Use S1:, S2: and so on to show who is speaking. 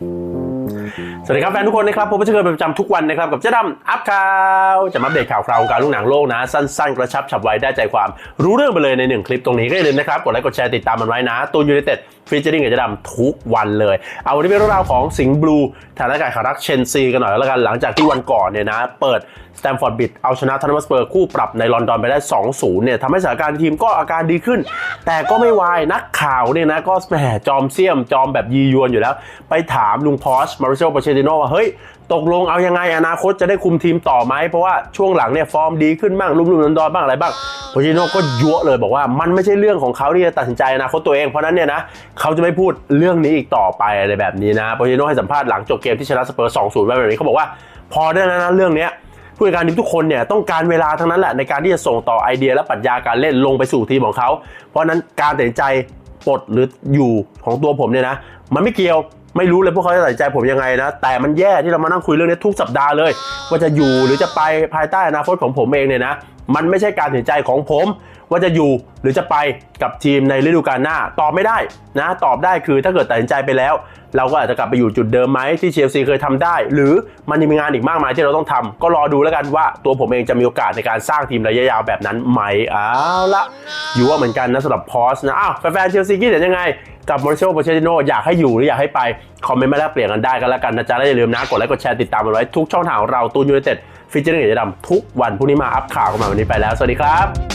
S1: Mm-hmm. สวัสดีครับแฟนทุกคนนะครับผมเกิดเป็นประจำทุกวันนะครับกับเจ๊ดำอัพข่าวจะมาอัปเดตข่าวคราววงการลูกหนังโลกนะ สั้นๆ กระชับฉับไวได้ใจความรู้เรื่องไปเลยในหนึ่งคลิปตรงนี้ก็อย่าลืมนะครับกดไลค์กดแชร์ติดตามมันไว้นะตูนยูไนเต็ดฟีเจอริ่งกับเจ๊ดำทุกวันเลย เอาวันนี้เป็นเรื่องราวของสิงห์บลูฐานอากาศขารักเชนซีกันหน่อยแล้วกันหลังจากที่วันก่อนเนี่ยนะเปิดสแตมฟอร์ดบิดเอาชนะทันมัสเปอร์คู่ปรับในลอนดอนไปได้ 2-0 เนี่ยทำให้สถานการณ์ทีมก็อาการดีขึ้น แต่ก็ไม่วายนักข่าวเนี่ยนะก็แหมจอมเสี่ยมจอมแบบยียวนอยู่แล้ว ไปถามลุงพอชมาริโซปเชติโนว่าเฮ้ยตกลงเอายังไงอนาคตจะได้คุมทีมต่อไหมเพราะว่าช่วงหลังเนี่ยฟอร์มดีขึ้นบ้างลุ่มๆดอนดอนๆบ้างอะไรบ้างโปเชติโนก็ยั่วเลยบอกว่ามันไม่ใช่เรื่องของเขาที่จะตัดสินใจอนาคตตัวเองเพราะนั้นเนี่ยนะเขาจะไม่พูดเรื่องนี้อีกต่อไปอะไรแบบนี้นะโปเชติโนให้สัมภาษณ์หลังจบเกมที่ชนะสเปอร์2-0ไว้แบบนี้เขาบอกว่าพอได้แล้วนะเรื่องนี้ผู้จัดการทีมทุกคนเนี่ยต้องการเวลาทั้งนั้นแหละในการที่จะส่งต่อไอเดียและปรัชญาการเล่นลงไปสู่ทีมของเขา เพราะฉะนั้นการตัดสินใจปลดหรืออยู่ของตัวผมเนี่ยนะ มันไม่เกี่ยว ไม่รู้เลยพวกเขาจะตัดสินใจผมยังไงนะ แต่มันแย่ที่เรามานั่งคุยเรื่องนี้ทุกสัปดาห์เลย ว่าจะอยู่หรือจะไปภายใต้อนาคตของผมเองเนี่ยนะ มันไม่ใช่การตัดสินใจของผม ว่าจะอยู่หรือจะไปกับทีมในฤดูกาลหน้า ตอบไม่ได้นะ ตอบได้คือถ้าเกิดตัดสินใจไปแล้ว เราก็อาจจะกลับไปอยู่จุดเดิมไหมที่เชลซีเคยทำได้ หรือมันมีงานอีกมากมายที่เราต้องทำก็รอดูแล้วกันว่าตัวผมเองจะมีโอกาสในการสร้างทีมระยะยาวแบบนั้นไหมเอาละอยู่ว่าเหมือนกันนะสำหรับพอสนะอ้าวแฟนๆเชลซีคิดเห็นยังไงกับมอริโซโปเชติโนอยากให้อยู่หรืออยากให้ไปคอมเมนต์มาแลกเปลี่ยนกันได้กันแล้วกันนะจ๊ะและอย่าลืมนะกดไลค์กดแชร์ติดตามกันไว้ทุกช่องทางของเราตูนยูไนเต็ดฟิชเชอร์เดดำทุกวันพรุ่งนี้มาอัพข่าวกันมาวันนี้ไปแล้ว สวัสดีครับ